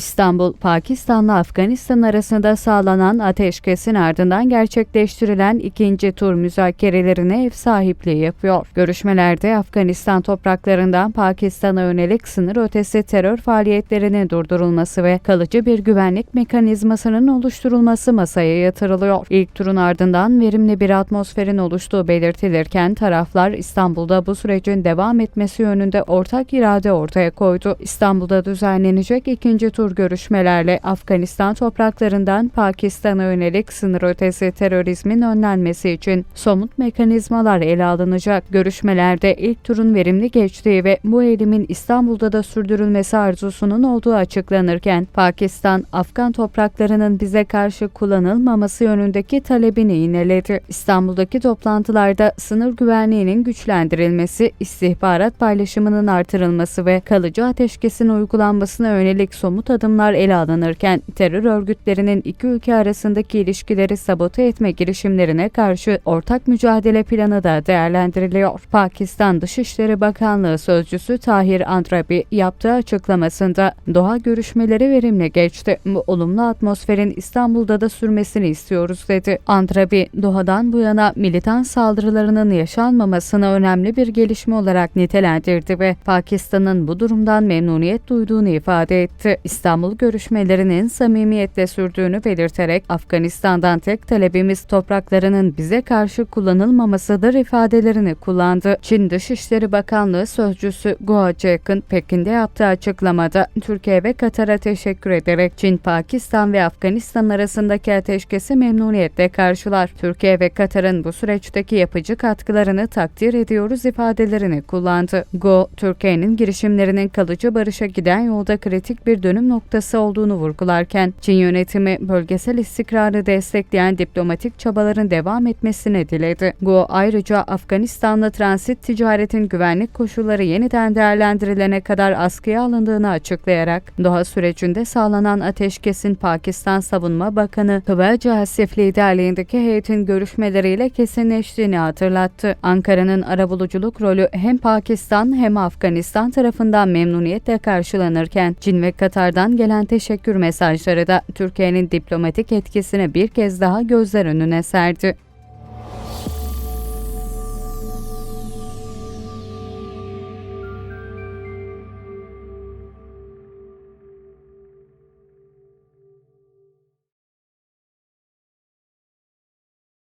İstanbul, Pakistan'la Afganistan arasında sağlanan ateşkesin ardından gerçekleştirilen ikinci tur müzakerelerine ev sahipliği yapıyor. Görüşmelerde Afganistan topraklarından Pakistan'a yönelik sınır ötesi terör faaliyetlerinin durdurulması ve kalıcı bir güvenlik mekanizmasının oluşturulması masaya yatırılıyor. İlk turun ardından verimli bir atmosferin oluştuğu belirtilirken taraflar İstanbul'da bu sürecin devam etmesi yönünde ortak irade ortaya koydu. İstanbul'da düzenlenecek ikinci tur görüşmelerle Afganistan topraklarından Pakistan'a yönelik sınır ötesi terörizmin önlenmesi için somut mekanizmalar ele alınacak. Görüşmelerde ilk turun verimli geçtiği ve bu eğilimin İstanbul'da da sürdürülmesi arzusunun olduğu açıklanırken Pakistan, Afgan topraklarının bize karşı kullanılmaması yönündeki talebini yineledi. İstanbul'daki toplantılarda sınır güvenliğinin güçlendirilmesi, istihbarat paylaşımının artırılması ve kalıcı ateşkesin uygulanmasına yönelik somut adımlar ele alınırken terör örgütlerinin iki ülke arasındaki ilişkileri sabote etme girişimlerine karşı ortak mücadele planı da değerlendiriliyor. Pakistan Dışişleri Bakanlığı Sözcüsü Tahir Andrabi yaptığı açıklamasında Doha görüşmeleri verimli geçti. Bu olumlu atmosferin İstanbul'da da sürmesini istiyoruz dedi. Andrabi, Doha'dan bu yana militan saldırılarının yaşanmamasını önemli bir gelişme olarak nitelendirdi ve Pakistan'ın bu durumdan memnuniyet duyduğunu ifade etti. İstanbul görüşmelerinin samimiyetle sürdüğünü belirterek Afganistan'dan tek talebimiz topraklarının bize karşı kullanılmamasıdır ifadelerini kullandı. Çin Dışişleri Bakanlığı Sözcüsü Guo Jek'in Pekin'de yaptığı açıklamada Türkiye ve Katar'a teşekkür ederek Çin, Pakistan ve Afganistan arasındaki ateşkesi memnuniyetle karşılar. Türkiye ve Katar'ın bu süreçteki yapıcı katkılarını takdir ediyoruz ifadelerini kullandı. Go, Türkiye'nin girişimlerinin kalıcı barışa giden yolda kritik bir dönüm noktası olduğunu vurgularken, Çin yönetimi bölgesel istikrarı destekleyen diplomatik çabaların devam etmesini diledi. Go ayrıca Afganistan'la transit ticaretin güvenlik koşulları yeniden değerlendirilene kadar askıya alındığını açıklayarak, Doha sürecinde sağlanan ateşkesin Pakistan Savunma Bakanı Hıvaca Asif liderliğindeki heyetin görüşmeleriyle kesinleştiğini hatırlattı. Ankara'nın arabuluculuk rolü hem Pakistan hem Afganistan tarafından memnuniyetle karşılanırken Çin ve Katar'dan gelen teşekkür mesajları da Türkiye'nin diplomatik etkisini bir kez daha gözler önüne serdi.